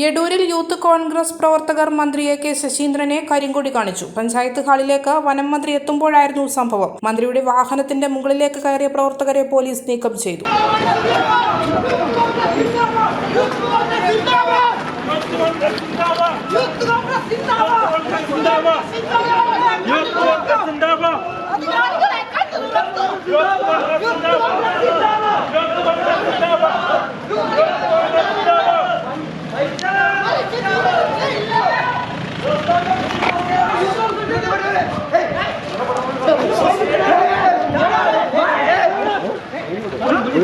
യെഡൂരിൽ youth Congress പ്രവർത്തകർ മന്ത്രി A K ശശീന്ദ്രനെ കരിങ്കൊടി കാണിച്ചു. പഞ്ചായത്ത് ഹാളിലേക്ക് വനം മന്ത്രി എത്തുമ്പോഴായിരുന്നു സംഭവം. മന്ത്രിയുടെ വാഹനത്തിന്റെ മുകളിലേക്ക് കയറിയ പ്രവർത്തകരെ പോലീസ് നീക്കം ചെയ്തു.